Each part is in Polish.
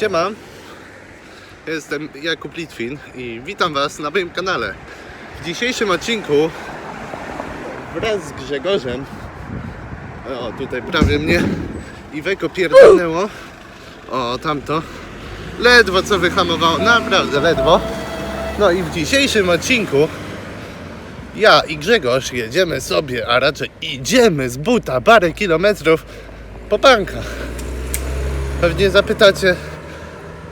Siema, jestem Jakub Litwin i witam Was na moim kanale. W dzisiejszym odcinku wraz z Grzegorzem, o tutaj prawie mnie Iweko pierdolnęło, o tamto, ledwo co wyhamowało, naprawdę ledwo. No i w dzisiejszym odcinku ja i Grzegorz jedziemy sobie, a raczej idziemy z buta parę kilometrów po bankach. Pewnie zapytacie,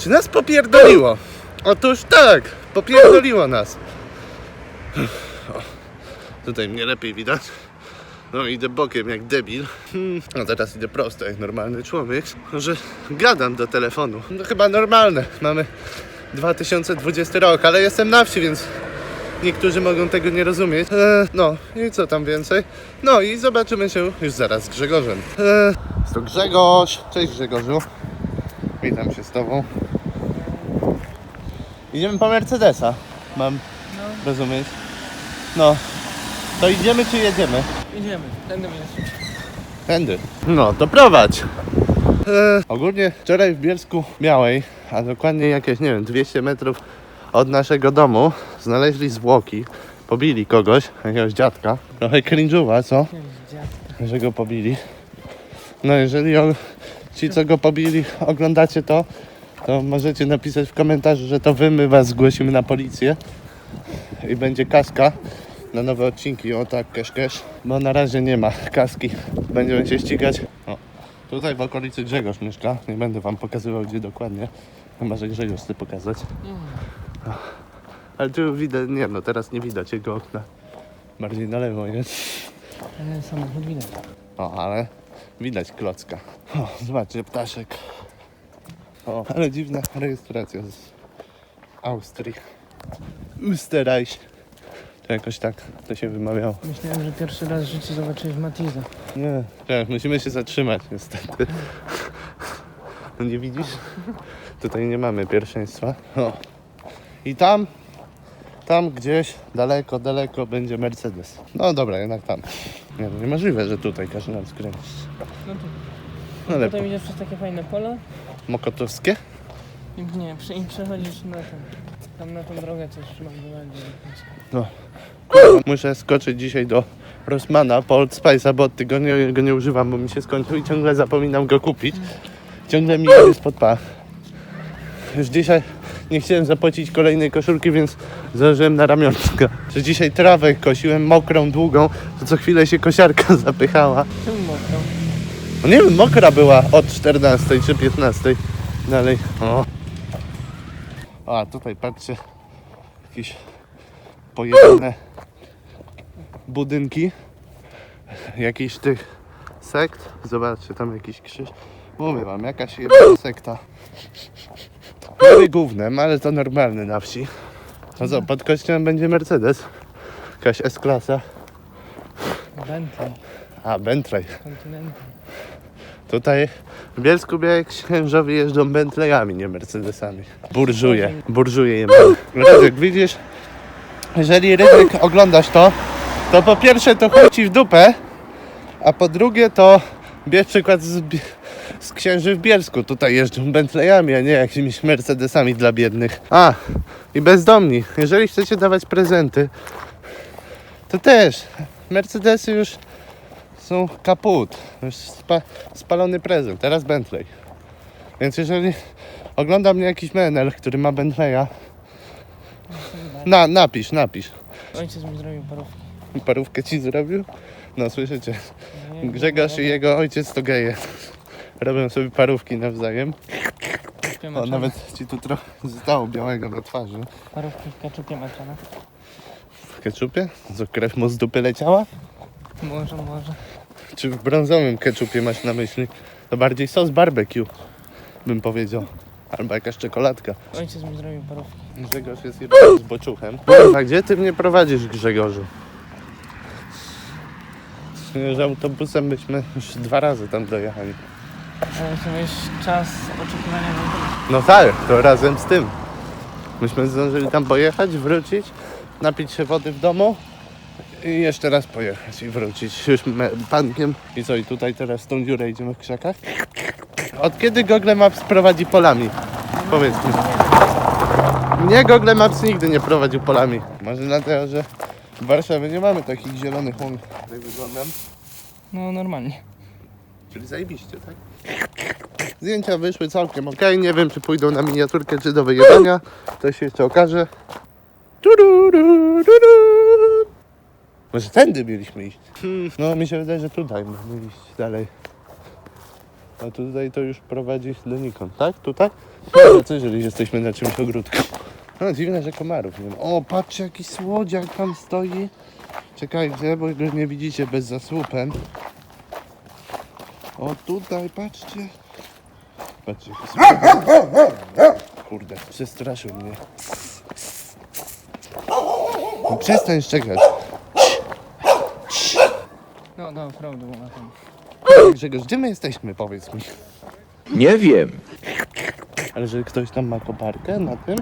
czy nas popierdoliło? Otóż tak, popierdoliło nas. O, tutaj mnie lepiej widać. No idę bokiem jak debil. Hmm, A teraz idę prosto jak normalny człowiek. Że gadam do telefonu. No chyba normalne. Mamy 2020 rok, ale jestem na wsi, więc niektórzy mogą tego nie rozumieć. E, no i co tam więcej? No i zobaczymy się już zaraz z Grzegorzem. E, jest to Grzegorz. Cześć Grzegorzu. Witam się z Tobą. Idziemy po Mercedesa. Mam rozumieć. No. To idziemy czy jedziemy? Idziemy, tędy jest. Tędy. No, to prowadź. E, ogólnie wczoraj w Bielsku Białej, a dokładnie jakieś, nie wiem, 200 metrów od naszego domu, znaleźli zwłoki. Pobili kogoś, jakiegoś dziadka. Trochę cringe'owa, co? Dziadka. że go pobili. No jeżeli o, ci, co go pobili, oglądacie to, to możecie napisać w komentarzu, że to wy, my was zgłosimy na policję i będzie kaska na nowe odcinki, o tak, cash cash, bo na razie nie ma kaski, będziemy się ścigać. O, tutaj w okolicy Grzegorz mieszka, nie będę wam pokazywał gdzie dokładnie, chyba, że Grzegorz chce pokazać. O, Ale tu widać, nie no, teraz nie widać jego okna, bardziej na lewo jest. Ale samochód widać. O, ale widać klocka. O, zobaczcie, ptaszek. O, ale dziwna rejestracja z Austrii. Österreich. To jakoś tak to się wymawiało. Myślałem, że pierwszy raz w życiu zobaczyłeś Matiza. Nie, tak, musimy się zatrzymać niestety. No nie widzisz? Tutaj nie mamy pierwszeństwa. O. I tam, tam gdzieś daleko, daleko będzie Mercedes. No dobra, jednak tam. Nie, no niemożliwe, że tutaj każe nam skręcić. No tu. No Potem idziesz przez takie fajne pola Mokotowskie? nie, prze, i przechodzisz na tą, tam na tą drogę coś mam wyładzić. No. Muszę skoczyć dzisiaj do Rossmana po Old Spice'a, bo od tygodnia go nie używam, bo mi się skończył i ciągle zapominam go kupić. Ciągle mi jest spod pach. Już dzisiaj nie chciałem zapłacić kolejnej koszulki, więc założyłem na ramionczka. Że dzisiaj trawę kosiłem mokrą, długą, to co chwilę się kosiarka zapychała. Czemu? No nie wiem, mokra była od 14 czy 15. Dalej. O. A tutaj patrzcie. Jakieś pojebane budynki. Jakiś tych sekt. Zobaczcie, tam jakiś krzyż. Mówię wam, jakaś jebana sekta. Prawie gównem, ale to normalny na wsi. No co, pod kościołem będzie Mercedes. Jakaś S-klasa. Bentley, A, Bentley. Continental. Tutaj w Bielsku Białej księżowie jeżdżą Bentleyami, nie Mercedesami. Burżuje, burżuje je. Rydzyk, widzisz? Jeżeli Rydzyk oglądasz to, to po pierwsze to chodzi w dupę, a po drugie to bierz przykład z, z księży w Bielsku. Tutaj jeżdżą Bentleyami, a nie jakimiś Mercedesami dla biednych. A, i bezdomni. Jeżeli chcecie dawać prezenty, to też Mercedesy już są kaput. Już spa, spalony prezent. Teraz Bentley. Więc jeżeli ogląda mnie jakiś menel, który ma Bentleya, na, napisz, napisz. Ojciec mi zrobił parówki. Parówkę ci zrobił? No słyszycie, Grzegorz i jego ojciec to geje. Robią sobie parówki nawzajem. O, nawet ci tu trochę zostało białego na twarzy. Parówki w keczupie maczane. W keczupie? Co, krew mu z dupy leciała? Może, może. Czy w brązowym keczupie masz na myśli? To bardziej sos barbecue, bym powiedział. Albo jakaś czekoladka. Ojciec mi zrobił parówki. Grzegorz jest jeden z boczuchem. Kurwa, gdzie ty mnie prowadzisz, Grzegorzu? Z autobusem byśmy już dwa razy tam dojechali. Ale to jest czas oczekiwania na autobus. No tak, to razem z tym. Myśmy zdążyli tam pojechać, wrócić, napić się wody w domu i jeszcze raz pojechać i wrócić już pankiem. I co, i tutaj teraz tą dziurę idziemy w krzakach? Od kiedy Google Maps prowadzi polami? Powiedz mi. Mnie Google Maps nigdy nie prowadził polami. Może dlatego, że w Warszawie nie mamy takich zielonych łąk, jak wyglądam. No normalnie. Czyli zajebiście, tak? Zdjęcia wyszły całkiem ok. Nie wiem, czy pójdą na miniaturkę, czy do wyjebania. To się jeszcze okaże. Może tędy mieliśmy iść. No, mi się wydaje, że tutaj mamy iść dalej. A tutaj to już prowadzi donikąd, tak? Tutaj? No, co jeżeli jesteśmy na czymś ogródku? No, dziwne, że komarów nie ma. O, patrzcie, jaki słodziak tam stoi. Czekajcie, bo go nie widzicie bez zasłupem. O tutaj, patrzcie. Patrzcie, jaki sobie... Kurde, przestraszył mnie. No, przestań szczekać. No, no, prawda, bo na tym. Grzegorz, gdzie my jesteśmy, powiedz mi. Nie wiem. Ale że ktoś tam ma koparkę na tym?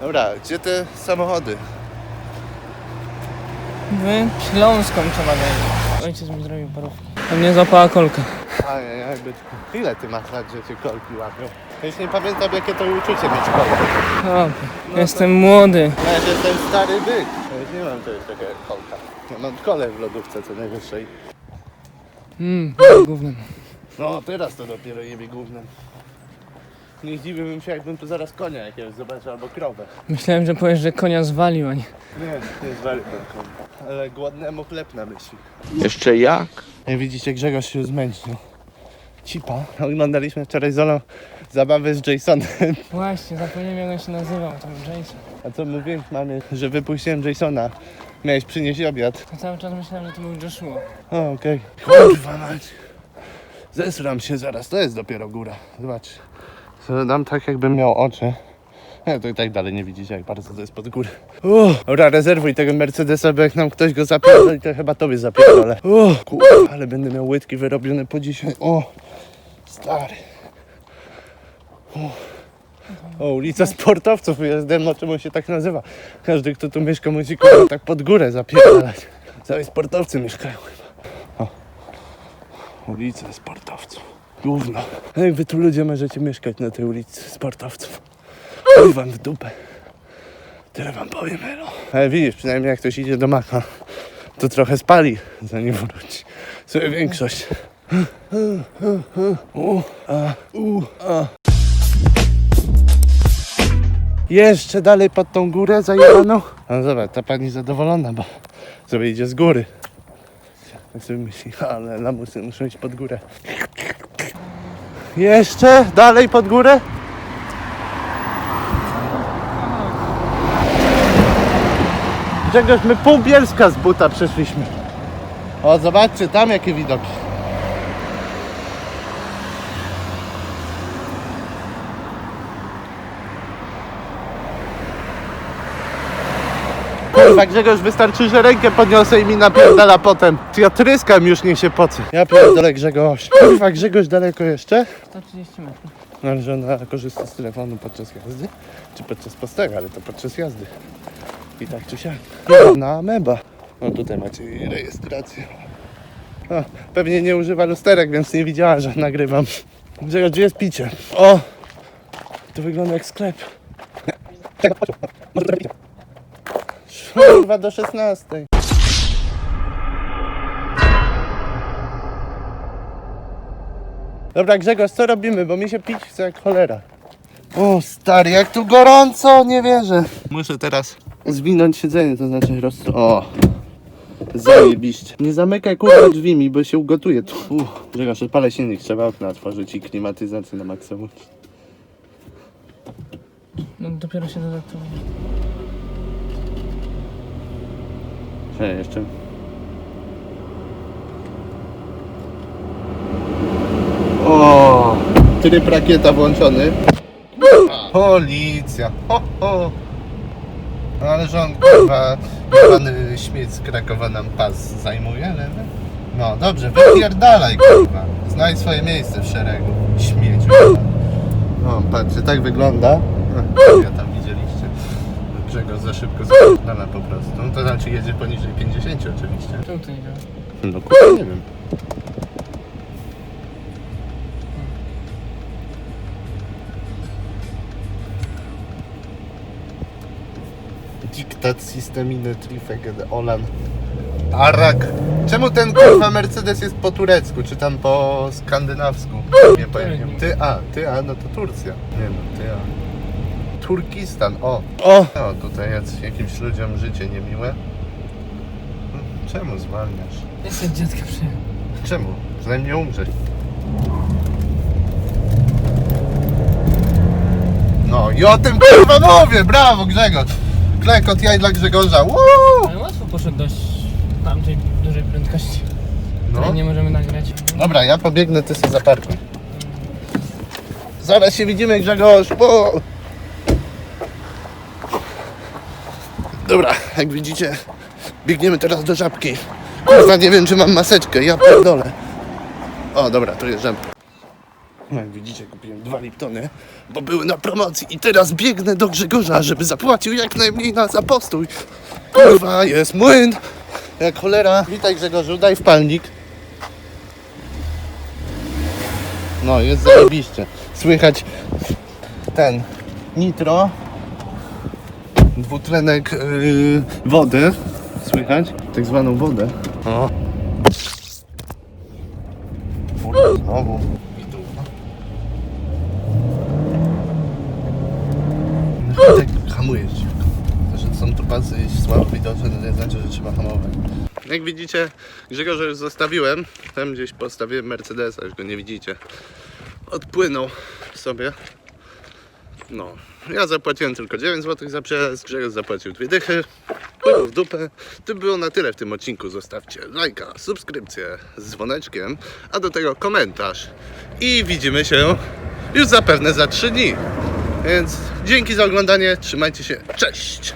Dobra, gdzie te samochody? Wy Śląską trzeba dojść. Ojciec mi zrobił parówkę. A mnie złapała kolka. Ajajaj, byczku. Ile ty masz lat, że cię kolki łapią? Ja już nie pamiętam, jakie to uczucie mieć kolkę. O, jestem młody. Ja już jestem stary byk. Ja już nie mam czegoś takiego jak kolka. Ja mam kolę w lodówce co najwyższej. Mmm, gównem. No, teraz to dopiero jebie głównym. Nie zdziwiłbym się, jakbym tu zaraz konia jakiegoś zobaczył, albo krowę. Myślałem, że powiesz, że konia zwalił, a nie. Nie, nie zwalił ten koń. Ale głodnemu chleb na myśli. Jeszcze jak? Jak widzicie, Grzegorz się zmęczył. Cipa. Oglądaliśmy wczoraj z Olą zabawy z Jasonem. Właśnie, zapomniałem jak on się nazywał, to był Jason. A co mówiłem mamie, że wypuściłem Jasona. Miałeś przynieść obiad. To cały czas myślałem, że to był Joshua. O, okej. Kurwa mać. Zesram się zaraz, to jest dopiero góra. Zobacz. Dam tak jakbym miał oczy. Nie, to i tak dalej nie widzicie jak bardzo to jest pod górę. Uff, dobra, rezerwuj tego Mercedesa, bo jak nam ktoś go zapierdoli, to chyba tobie zapierdolę. Uff, kurwa, ale będę miał łydki wyrobione po dzisiaj. O, stary. Uff. O, ulica sportowców jest no czemu się tak nazywa. Każdy, kto tu mieszka, musi tak pod górę zapierdalać. Całe sportowcy mieszkają chyba. O. Ulica sportowców. Gówno. Jak wy tu ludzie możecie mieszkać na tej ulicy sportowców? Chuj wam w dupę. Tyle wam powiem, Elo. Ale widzisz, przynajmniej jak ktoś idzie do maka, to trochę spali, zanim wróci. Sobie większość. U, a, u, a. Jeszcze dalej pod tą górę zajebaną. No zobacz, ta pani zadowolona, bo sobie idzie z góry. Tak sobie myśli, ale lamusy muszą iść pod górę. Jeszcze dalej pod górę? Czegoś my pół Bielska z buta przeszliśmy. O, zobaczcie tam jakie widoki. Kurwa Grzegorz, wystarczy, że rękę podniosę i mi napierdala potem. Ty ja tryskam już, niech się pocy. Ja pierdolę Grzegorz. Kurwa Grzegorz daleko jeszcze? 130 metrów. No ale że ona korzysta z telefonu podczas jazdy? Czy podczas postega, ale to podczas jazdy. I tak czy siak. Na meba. No tutaj macie jej rejestrację. O, pewnie nie używa lusterek, więc nie widziała, że nagrywam. Grzegorz, gdzie jest picie? O! To wygląda jak sklep. Może trochę picia. Kurwa do 16. Dobra Grzegorz, co robimy? Bo mi się pić chce jak cholera. O stary, jak tu gorąco, nie wierzę. Muszę teraz zwinąć siedzenie, to znaczy roz... O! Zajebiście. Nie zamykaj kurwa drzwi bo się ugotuje tu. Uff, Grzegorz, odpalę silnik, trzeba okna otworzyć i klimatyzację na maksimum. No dopiero się dodatkowo. Cześć, jeszcze. O! Tryb rakieta włączony. Policja. Ho, ho. Ale że on kurwa, pan śmieć z Krakowa nam pas zajmuje, ale no. Dobrze, wypierdalaj kurwa. Znajdź swoje miejsce w szeregu. Śmieciu. No patrzcie, tak wygląda. Ja tam że go za szybko zapadana po prostu. No to znaczy jedzie poniżej 50 oczywiście. Czemu to nie działa? No kurwa, nie wiem. Diktat systeminy Trifeged Olan. Arak. Czemu ten kurwa Mercedes jest po turecku, czy tam po skandynawsku? Nie pojęcie. Ty A, ty A, no to Turcja. Nie no, ty A. Turkistan, o. O! O, tutaj jest jakimś ludziom życie niemiłe. Hmm, Czemu zwalniasz? Jestem dziadka przyjechał. Czemu? Przynajmniej nie umrzeć. No i o tym kurwa mówię, brawo Grzegorz! Klekot jaj dla Grzegorza, Woo! Ale łatwo poszedł dość tamtej dużej prędkości. No. No. nie możemy nagrać. Dobra, ja pobiegnę, ty sobie zaparkuj. Zaraz się widzimy Grzegorz, Woo! Dobra, jak widzicie, biegniemy teraz do żabki. Kurwa, nie wiem czy mam maseczkę, ja pierdolę. O, dobra, to jest żabka. No, jak widzicie, kupiłem dwa Liptony, bo były na promocji i teraz biegnę do Grzegorza, żeby zapłacił jak najmniej na zapostój. Kurwa, jest młyn, jak cholera. Witaj Grzegorzu, daj wpalnik. No, jest zajebiście. Słychać ten nitro, dwutlenek yy, wody. Słychać? Tak zwaną wodę. O. Kurde, Znowu. No, tak hamujesz. To, że są tu pasy słabo widoczne, to nie znaczy, że trzeba hamować. Jak widzicie, Grzegorza już zostawiłem. Tam gdzieś postawiłem Mercedesa, już go nie widzicie. Odpłynął sobie. No, ja zapłaciłem tylko 9 zł za przejazd, Grzegorz zapłacił dwie dychy. Płynął w dupę. To było na tyle w tym odcinku. Zostawcie lajka, subskrypcję z dzwoneczkiem, a do tego komentarz. I widzimy się już zapewne za 3 dni. Więc dzięki za oglądanie, trzymajcie się, cześć!